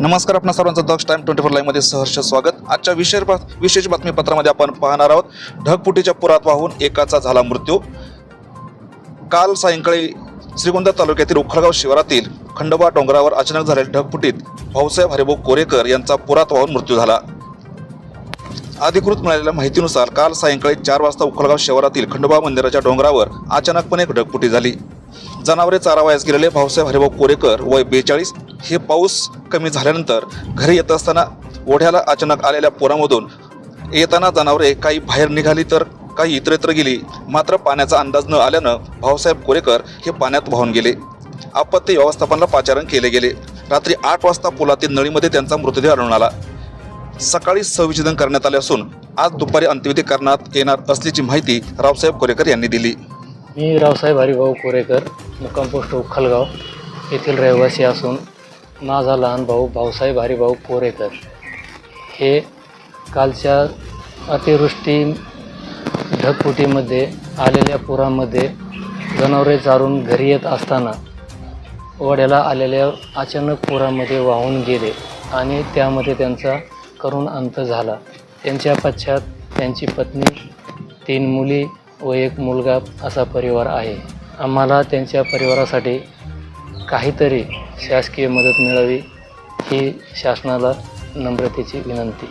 नमस्कार आपणा सर्वांचं दक्ष टाइम ट्वेंटी फोर लाईव्हमध्ये सहर्ष स्वागत. आजच्या विशेष बा- विशेष बातमीपत्रामध्ये आपण पाहणार आहोत ढगफुटीच्या पुरात वाहून एकाचा झाला मृत्यू. काल सायंकाळी श्रीगोंदा तालुक्यातील उखळगाव शिवारातील खंडोबा डोंगरावर अचानक झालेल्या ढगपुटीत भाऊसाहेब हरिभाऊ कोरेकर यांचा पुरात वाहून मृत्यू झाला. अधिकृत मिळालेल्या माहितीनुसार काल सायंकाळी चार वाजता उखळगाव शहरातील खंडोबा मंदिराच्या डोंगरावर अचानकपणे ढगफुटी झाली. जनावरे चारावयास गेलेले भाऊसाहेब हरिभाऊ कोरेकर वय बेचाळीस हे पाऊस कमी झाल्यानंतर घरी येत असताना ओढ्याला अचानक आलेल्या पुरामधून येताना जनावरे काही बाहेर निघाली तर काही इतरत्र गेली. मात्र पाण्याचा अंदाज न आल्यानं भाऊसाहेब कोरेकर हे पाण्यात वाहून गेले. आपत्ती व्यवस्थापनाला पाचारण केले गेले. रात्री आठ वाजता पुलातील नळीमध्ये त्यांचा मृतदेह आढळून आला. सकाळी संविच्छेदन करण्यात आले असून आज दुपारी अंत्यविधी करण्यात येणार असल्याची माहिती रावसाहेब कोरेकर यांनी दिली. मी रावसाहेब हरिभाऊ कोरेकर मुक्काम पोस्ट उखलगाव येथील रहिवासी असून माझा लहान भाऊ भाऊसाहेब हरिभाऊ कोरेकर हे कालच्या अतिवृष्टी ढगफुटीमध्ये आलेल्या पुरामध्ये जनावरे चारून घरी येत असताना वड्याला आलेल्या अचानक पुरामध्ये वाहून गेले आणि त्यामध्ये त्यांचा करुण अंत झाला. त्यांच्या पश्चात त्यांची पत्नी तीन मुली व एक मुलगा असा परिवार आहे. आम्हाला त्यांच्या परिवारासाठी काहीतरी शासकीय मदत मिळावी ही शासनाला नम्रतेची विनंती.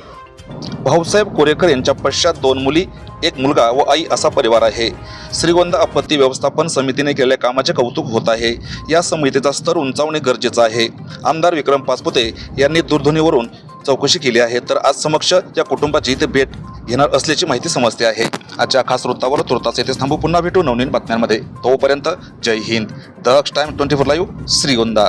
भाऊसाहेब कोरेकर यांच्या पश्चात दोन मुली एक मुलगा व आई असा परिवार आहे. श्रीगोंदा आपत्ती व्यवस्थापन समितीने केलेल्या कामाचे कौतुक होत आहे. या समितीचा स्तर उंचावणे गरजेचं आहे. आमदार विक्रम पाचपुते यांनी दूरध्वनीवरून चौकशी केली आहे. तर आज समक्ष या कुटुंबाची इथे भेट घेणार असल्याची माहिती समजते आहे. आजच्या खास वृत्तावर तुर्तास येथे थांबू. पुन्हा भेटू नवनीन बातम्यांमध्ये. तोपर्यंत जय Hind. Daksh time twenty four live Shrigonda.